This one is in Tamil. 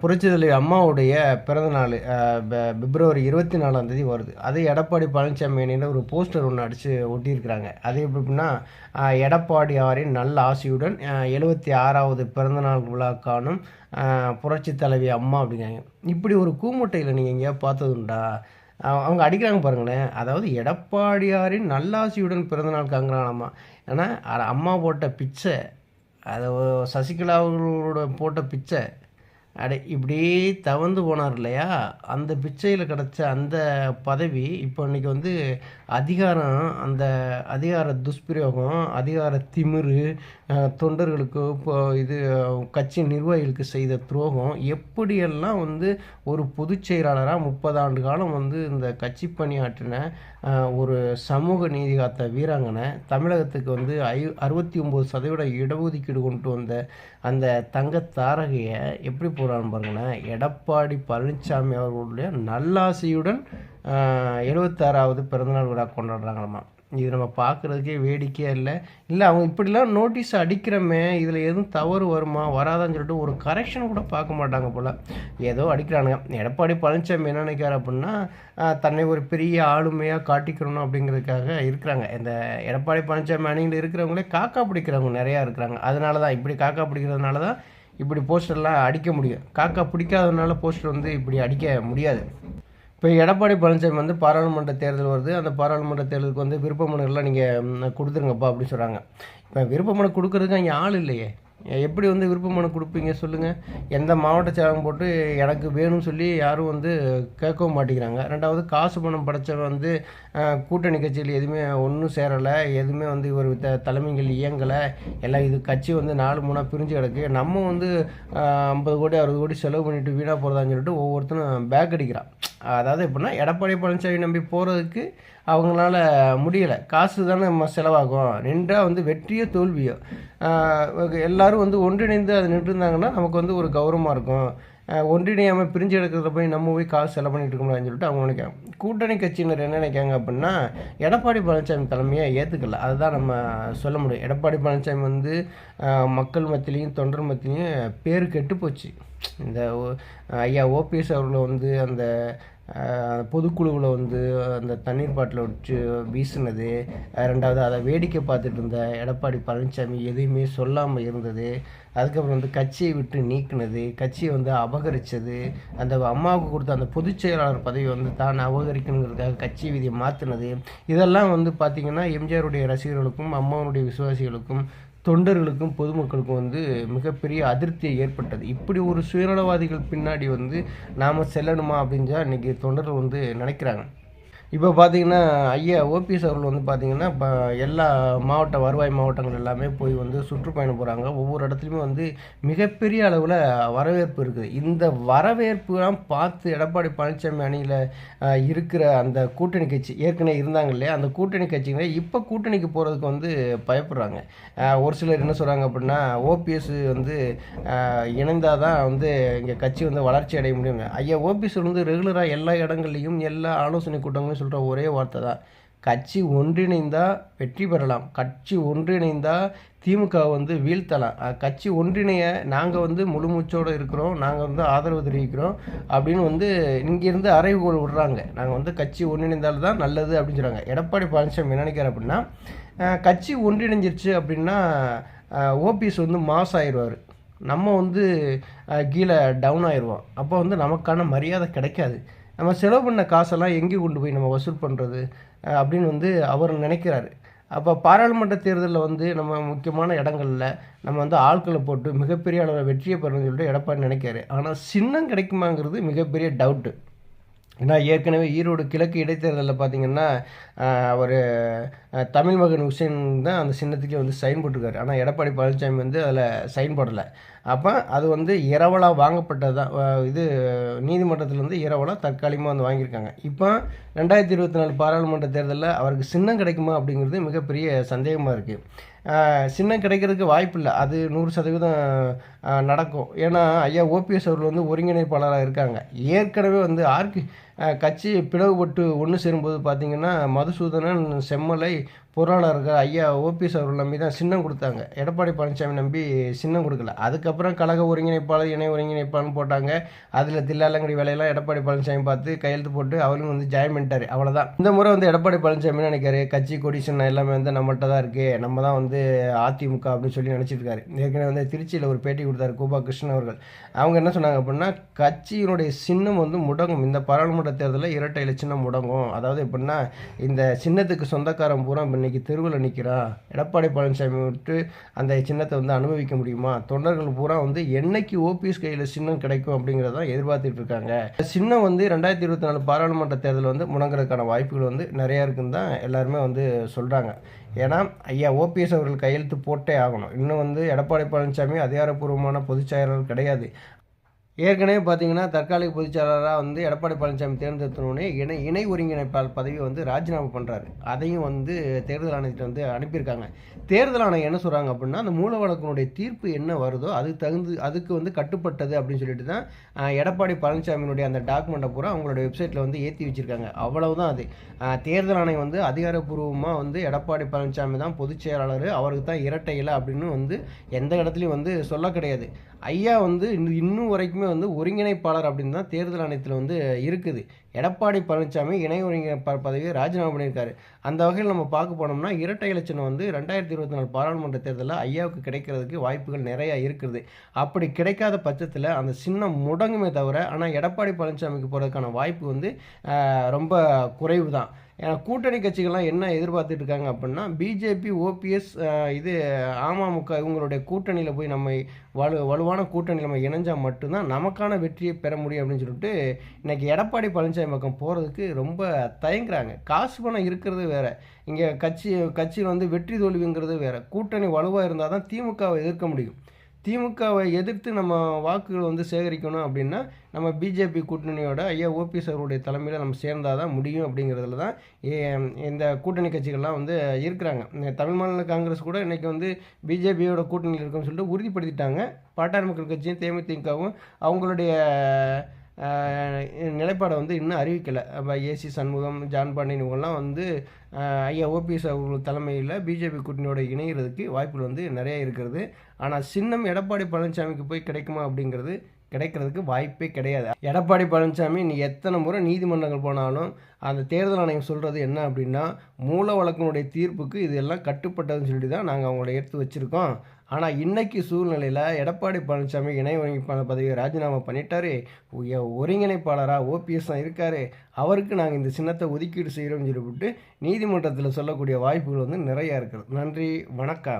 புரட்சிதலை அம்மாவுடைய பிறந்தநாள் பிப்ரவரி இருபத்தி நாலாந்தேதி வருது. அது எடப்பாடி பழனிசாமி அணியில் ஒரு போஸ்டர் ஒன்று அடித்து ஒட்டியிருக்கிறாங்க. அது எப்படின்னா எடப்பாடியாரின் நல்ல ஆசையுடன் எழுபத்தி ஆறாவது பிறந்தநாள் விழாக்கானும் புரட்சி தலைவி அம்மா அப்படிங்கிறாங்க. இப்படி ஒரு கூமுட்டையில் நீங்கள் எங்கேயா பார்த்ததுண்டா அவங்க அடிக்கிறாங்க பாருங்களேன். அதாவது எடப்பாடியாரின் நல்லாசியுடன் பிறந்தநாள் காங்கிறானாமா? ஏன்னா அம்மா போட்ட பிச்சை அதை சசிகலா அவர்களோட போட்ட பிச்சை அடே இப்படி தவந்து போனார் இல்லையா? அந்த பிச்சையில் கிடச்ச அந்த பதவி இப்போ இன்றைக்கி வந்து அதிகாரம் அந்த அதிகார துஷ்பிரயோகம் அதிகார திமிரு தொண்டர்களுக்கு இப்போ இது கட்சி நிர்வாகிகளுக்கு செய்த துரோகம் எப்படியெல்லாம் வந்து ஒரு பொதுச் செயலாளராக முப்பது ஆண்டு காலம் வந்து இந்த கட்சி பணியாற்றின ஒரு சமூக நீதி காத்த வீராங்கனை தமிழகத்துக்கு வந்து ஐ அறுபத்தி ஒம்பது சதவீத இடஒதுக்கீடு கொண்டு வந்த அந்த தங்க தாரகையை எப்படி போகிறான்னு பாருங்களேன். எடப்பாடி பழனிசாமி அவர்களுடைய நல்லாசையுடன் எழுபத்தாறாவது பிறந்தநாள் விழா கொண்டாடுறாங்களாம்மா இது நம்ம பார்க்குறதுக்கே வேடிக்கையாக இல்லை. இல்லை அவங்க இப்படிலாம் நோட்டீஸ் அடிக்கிறோமே இதில் எதுவும் தவறு வருமா வராதான்னு சொல்லிட்டு ஒரு கரெக்ஷன் கூட பார்க்க மாட்டாங்க போல். ஏதோ அடிக்கிறானுங்க. எடப்பாடி பழனிசாமி என்ன நினைக்கிறார் அப்படின்னா தன்னை ஒரு பெரிய ஆளுமையாக காட்டிக்கிறணும் அப்படிங்கிறதுக்காக இருக்கிறாங்க. இந்த எடப்பாடி பழனிசாமி அணியில் இருக்கிறவங்களே காக்கா பிடிக்கிறவங்க நிறையா இருக்கிறாங்க. அதனால தான் இப்படி காக்கா பிடிக்கிறதுனால தான் இப்படி போஸ்டர்லாம் அடிக்க முடியும். காக்கா பிடிக்காததுனால போஸ்டர் வந்து இப்படி அடிக்க முடியாது. இப்போ எடப்பாடி பழனிசாமி வந்து பாராளுமன்ற தேர்தல் வருது. அந்த பாராளுமன்ற தேர்தலுக்கு வந்து விருப்ப மனுலாம் நீங்கள் கொடுத்துருங்கப்பா அப்படின்னு சொல்கிறாங்க இப்போ விருப்ப மனு கொடுக்குறதுக்கு அங்கே ஆள் இல்லையே. எப்படி வந்து விருப்ப மனு கொடுப்பீங்க சொல்லுங்கள் எந்த மாவட்ட சேலம் போட்டு எனக்கு வேணும்னு சொல்லி யாரும் வந்து கேட்கவும் மாட்டேங்கிறாங்க. ரெண்டாவது காசு பணம் படைச்சவன் வந்து கூட்டணி கட்சியில் எதுவுமே ஒன்றும் சேரலை. எதுவுமே வந்து இவர் த தலைமைகள் இயங்கலை. எல்லாம் இது கட்சி வந்து நாலு மூணாக பிரிஞ்சு கிடக்கு. நம்ம வந்து ஐம்பது கோடி அறுபது கோடி செலவு பண்ணிவிட்டு வீணாக போகிறதான்னு சொல்லிட்டு ஒவ்வொருத்தரும் பேக் அடிக்கிறான். அதாவது எப்படின்னா எடப்பாடி பழனிசாமி நம்பி போகிறதுக்கு அவங்களால முடியலை. காசு தானே நம்ம செலவாகும். நின்றால் வந்து வெற்றியோ தோல்வியோ. எல்லோரும் வந்து ஒன்றிணைந்து அது நின்றுருந்தாங்கன்னா நமக்கு வந்து ஒரு கௌரவமாக இருக்கும். ஒன்றிணையாமல் பிரிஞ்சு எடுக்கிறத போய் நம்ம போய் காசு செலவு பண்ணிட்டு இருக்கோம்னு சொல்லிட்டு அவங்க நினைக்கிறாங்க. கூட்டணி கட்சியினர் என்ன நினைக்காங்க அப்படின்னா எடப்பாடி பழனிசாமி தலைமையை ஏற்றுக்கல அதுதான் நம்ம சொல்ல முடியும். எடப்பாடி பழனிசாமி வந்து மக்கள் மத்தியிலையும் தொண்டர் மத்தியிலையும் பேர் கெட்டு போச்சு. இந்த ஐயா ஓபிஎஸ் அவர்களை வந்து அந்த பொதுக்குழுவில் வந்து அந்த தண்ணீர் பாட்டில் வச்சு வீசினது ரெண்டாவது அதை வேடிக்கை பார்த்துட்டு இருந்த எடப்பாடி பழனிசாமி எதையுமே சொல்லாமல் இருந்தது. அதுக்கப்புறம் வந்து கட்சியை விட்டு நீக்கினது கட்சியை வந்து அபகரித்தது அந்த அம்மாவுக்கு கொடுத்த அந்த பொதுச் செயலாளர் பதவி வந்து தான் அபகரிக்கணுங்கிறதுக்காக கட்சி விதியை மாற்றினது இதெல்லாம் வந்து பார்த்திங்கன்னா எம்ஜிஆருடைய ரசிகர்களுக்கும் அம்மாவுடைய விசுவாசிகளுக்கும் தொண்டர்களுக்கும் பொதுமக்களுக்கும் வந்து மிகப்பெரிய அதிருப்தியை ஏற்பட்டது. இப்படி ஒரு சுயநலவாதிகள் பின்னாடி வந்து நாம் செல்லணுமா அப்படின்னு இன்றைக்கி தொண்டர்கள் வந்து நினைக்கிறாங்க. இப்போ பார்த்தீங்கன்னா ஐயா ஓபிஎஸ் அவர்கள் வந்து பார்த்தீங்கன்னா இப்போ எல்லா மாவட்ட வருவாய் மாவட்டங்கள் எல்லாமே போய் வந்து சுற்றுப்பயணம் போகிறாங்க ஒவ்வொரு இடத்துலையுமே வந்து மிகப்பெரிய அளவில் வரவேற்பு இருக்குது. இந்த வரவேற்புலாம் பார்த்து எடப்பாடி பழனிசாமி அணியில் இருக்கிற அந்த கூட்டணி கட்சி ஏற்கனவே இருந்தாங்க இல்லையா? அந்த கூட்டணி கட்சிங்க இப்போ கூட்டணிக்கு போகிறதுக்கு வந்து பயப்படுறாங்க. ஒரு சிலர் என்ன சொல்கிறாங்க அப்படின்னா ஓபிஎஸ் வந்து இணைந்தால் தான் வந்து இங்கே கட்சி வந்து வளர்ச்சி அடைய முடியும் ஐயா ஓபிஎஸ் வந்து ரெகுலராக எல்லா இடங்கள்லையும் எல்லா ஆலோசனை கூட்டங்களும் சொல்கிற ஒரே வார்த்தை தான். கட்சி ஒன்றிணைந்தால் வெற்றி பெறலாம். கட்சி ஒன்றிணைந்தால் திமுக வந்து வீழ்த்தலாம். கட்சி ஒன்றிணைய நாங்கள் வந்து முழுமூச்சோடு இருக்கிறோம். நாங்கள் வந்து ஆதரவு தெரிவிக்கிறோம். அப்படின்னு வந்து இங்கேருந்து அறைவுகோள் விடுறாங்க. நாங்கள் வந்து கட்சி ஒன்றிணைந்தால் தான் நல்லது அப்படின்னு சொல்கிறாங்க எடப்பாடி பழனிசாமி என்ன நினைக்கிறார் அப்படின்னா கட்சி ஒன்றிணைஞ்சிருச்சு அப்படின்னா ஓபிஎஸ் வந்து மாஸ் ஆயிடுவார். நம்ம வந்து கீழே டவுன் ஆயிடுவோம். அப்போ வந்து நமக்கான மரியாதை கிடைக்காது. நம்ம செலவு பண்ண காசெல்லாம் எங்கே கொண்டு போய் நம்ம வசூல் பண்ணுறது அப்படின்னு வந்து அவர் நினைக்கிறாரு. அப்போ பாராளுமன்ற தேர்தலில் வந்து நம்ம முக்கியமான இடங்களில் நம்ம வந்து ஆட்களை போட்டு மிகப்பெரிய அளவில் வெற்றியை பெறணும்னு சொல்லிட்டு எடப்பாடி நினைக்காரு ஆனால் சின்னம் கிடைக்குமாங்கிறது மிகப்பெரிய டவுட்டு. ஏன்னா ஏற்கனவே ஈரோடு கிழக்கு இடைத்தேர்தலில் பார்த்தீங்கன்னா அவர் தமிழ் மகன் உசேன் தான் அந்த சின்னத்துக்கே வந்து சைன் போட்டிருக்காரு. ஆனால் எடப்பாடி பழனிசாமி வந்து அதில் சைன் போடலை. அப்போ அது வந்து இரவலாக வாங்கப்பட்டது தான். இது நீதிமன்றத்தில் வந்து இரவலாக தற்காலிகமாக வந்து வாங்கியிருக்காங்க. இப்போ ரெண்டாயிரத்தி இருபத்தி நாலு பாராளுமன்ற தேர்தலில் அவருக்கு சின்னம் கிடைக்குமா அப்படிங்கிறது மிகப்பெரிய சந்தேகமாக இருக்குது சின்னம் கிடைக்கிறதுக்கு வாய்ப்பு இல்லை. அது நூறு சதவீதம் நடக்கும். ஏன்னா ஐயா ஓபிஎஸ் அவர்கள் வந்து ஒருங்கிணைப்பாளராக இருக்காங்க. ஏற்கனவே வந்து ஆர்கி கட்சி பிளவுபட்டு ஒன்று சேரும்போது பார்த்திங்கன்னா மதுசூதனன் செம்மலை பொருளாளர்கள் ஐயா ஓபிஎஸ் அவர்கள் நம்பி தான் சின்னம் கொடுத்தாங்க. எடப்பாடி பழனிசாமி நம்பி சின்னம் கொடுக்கல. அதுக்கப்புறம் கழக ஒருங்கிணைப்பாளர் இணை ஒருங்கிணைப்பாளர்னு போட்டாங்க. அதில் தில்லாலங்கடி வேலையெல்லாம் எடப்பாடி பழனிசாமி பார்த்து கையெழுத்து போட்டு அவரும் வந்து ஜாயின் பண்ணிட்டார். அவ்வளோதான் இந்த முறை வந்து எடப்பாடி பழனிசாமி நினைக்காரு. கட்சி கொடி சின்னம் எல்லாமே வந்து நம்மள்கிட்ட தான் இருக்குது நம்ம தான் வந்து அதிமுக அப்படின்னு சொல்லி நினச்சிட்டு இருக்காரு. ஏற்கனவே வந்து திருச்சியில் ஒரு பேட்டி கொடுத்தாரு கோபா கிருஷ்ணன் அவர்கள். அவங்க என்ன சொன்னாங்க அப்படின்னா கட்சியினுடைய சின்னம் வந்து முடங்கும். இந்த பாராளுமன்ற தேர்தலில் இரட்டை இலை சின்னம் முடங்கும். அதாவது எப்படின்னா இந்த சின்னத்துக்கு சொந்தக்காரன் பூரா இன்னைக்கு தெருவில் நிற்கிறா எடப்பாடி பழனிசாமி விட்டு அந்த சின்னத்தை வந்து அனுபவிக்க முடியுமா? தொண்டர்கள் பூரா வந்து என்னைக்கு ஓபிஎஸ் கையில் சின்னம் கிடைக்கும் அப்படிங்கிறத எதிர்பார்த்துட்டு இருக்காங்க. சின்னம் வந்து ரெண்டாயிரத்தி இருபத்தி நாலு பாராளுமன்ற தேர்தல் வந்து முடங்குறதுக்கான வாய்ப்புகள் வந்து நிறையா இருக்குன்னு தான் எல்லாருமே வந்து சொல்கிறாங்க ஏன்னா ஐயா ஓபிஎஸ் அவர்கள் கையெழுத்து போட்டே ஆகணும். இன்னும் வந்து எடப்பாடி பழனிசாமி அதிகாரப்பூர்வமான பொதுச் செயலாளர் கிடையாது. ஏற்கனவே பார்த்தீங்கன்னா தற்காலிக பொதுச்செயலாளராக வந்து எடப்பாடி பழனிசாமி தேர்ந்தெடுத்தனோடனே இணை இணை ஒருங்கிணைப்பாளர் பதவியை வந்து ராஜினாமா பண்ணுறாரு அதையும் வந்து தேர்தல் ஆணையத்தை வந்து அனுப்பியிருக்காங்க. தேர்தல் ஆணையம் என்ன சொல்கிறாங்க அப்படின்னா அந்த மூல வழக்கினுடைய தீர்ப்பு என்ன வருதோ அதுக்கு தகுந்து அதுக்கு வந்து கட்டுப்பட்டது அப்படின்னு சொல்லிட்டு தான் எடப்பாடி பழனிசாமியினுடைய அந்த டாக்குமெண்ட்டை பூரா அவங்களோட வெப்சைட்டில் வந்து ஏற்றி வச்சுருக்காங்க. அவ்வளவுதான் அது. தேர்தல் ஆணையம் வந்து அதிகாரப்பூர்வமாக வந்து எடப்பாடி பழனிசாமி தான் பொதுச் செயலாளர் அவருக்கு தான் இரட்டை இலை அப்படின்னு வந்து எந்த இடத்துலையும் வந்து சொல்ல கிடையாது. ஐயா வந்து இன்னும் இன்னும் வரைக்குமே வந்து ஒருங்கிணைப்பாளர் அப்படின்னு தான் தேர்தல் ஆணையத்தில் வந்து இருக்குது. எடப்பாடி பழனிசாமி இணை ஒருங்கிணைப்பாளர் பதவியை ராஜினாமா பண்ணியிருக்காரு. அந்த வகையில் நம்ம பார்க்க போனோம்னா இரட்டை இலச்சனம் வந்து ரெண்டாயிரத்தி இருபத்தி நாலு பாராளுமன்ற தேர்தலில் ஐயாவுக்கு கிடைக்கிறதுக்கு வாய்ப்புகள் நிறையா இருக்குது. அப்படி கிடைக்காத பட்சத்தில் அந்த சின்னம் முடங்குமே தவிர ஆனால் எடப்பாடி பழனிசாமிக்கு போகிறதுக்கான வாய்ப்பு வந்து ரொம்ப குறைவு தான் கூட்டணி கட்சிகள்லாம் என்ன எதிர்பார்த்துட்டு இருக்காங்க அப்படின்னா பிஜேபி ஓபிஎஸ் இது அமமுக இவங்களுடைய கூட்டணியில் போய் நம்ம வலு வலுவான கூட்டணியில் நம்ம இணைஞ்சால் மட்டும்தான் நமக்கான வெற்றியை பெற முடியும் அப்படின்னு சொல்லிட்டு இன்றைக்கி எடப்பாடி பழனிசாமி பக்கம் போகிறதுக்கு ரொம்ப தயங்குறாங்க. காசு பணம் இருக்கிறது வேறு. இங்கே கட்சி கட்சியில் வந்து வெற்றி தோல்விங்கிறது வேறு. கூட்டணி வலுவாக இருந்தால் தான் திமுகவை எதிர்க்க முடியும். திமுகவை எதிர்த்து நம்ம வாக்குகள் வந்து சேகரிக்கணும் அப்படின்னா நம்ம பிஜேபி கூட்டணியோட ஐயா ஓபிஎஸ் அவருடைய தலைமையில் நம்ம சேர்ந்தால் தான் முடியும் அப்படிங்கிறதுல தான் இந்த கூட்டணி கட்சிகள்லாம் வந்து இருக்கிறாங்க. தமிழ் மாநில காங்கிரஸ் கூட இன்றைக்கி வந்து பிஜேபியோட கூட்டணியில் இருக்குன்னு சொல்லிட்டு உறுதிப்படுத்திட்டாங்க. பாட்டாளி மக்கள் கட்சியும் தேமுதிகவும் அவங்களுடைய நிலைப்பாடை வந்து இன்னும் அறிவிக்கலை. அப்போ ஏசி சண்முகம் ஜான் பாண்டியன் இவங்கெல்லாம் வந்து ஐயா ஓபிஎஸ் அவர்கள் தலைமையில் பிஜேபி கூட்டணியோட இணைகிறதுக்கு வாய்ப்புகள் வந்து நிறைய இருக்கிறது. ஆனால் சின்னம் எடப்பாடி பழனிசாமிக்கு போய் கிடைக்குமா அப்படிங்கிறது கிடைக்கிறதுக்கு வாய்ப்பே கிடையாது. எடப்பாடி பழனிசாமி நீ எத்தனை முறை நீதிமன்றங்கள் போனாலும் அந்த தேர்தல் ஆணையம் சொல்கிறது என்ன அப்படின்னா மூல வழக்கினுடைய தீர்ப்புக்கு இது எல்லாம் கட்டுப்பட்டதுன்னு சொல்லி தான் நாங்கள் அவங்கள எடுத்து வச்சுருக்கோம். ஆனால் இன்னைக்கு சூழ்நிலையில் எடப்பாடி பழனிசாமி இணை ஒருங்கிணைப்பாளர் பதவியை ராஜினாமா பண்ணிட்டாரு. ஒருங்கிணைப்பாளராக ஓபிஎஸ் தான் இருக்கார். அவருக்கு நாங்கள் இந்த சின்னத்தை ஒதுக்கீடு செய்கிறோம்னு சொல்லிவிட்டு நீதிமன்றத்தில் சொல்லக்கூடிய வாய்ப்புகள் வந்து நிறையா இருக்கிறது. நன்றி வணக்கம்.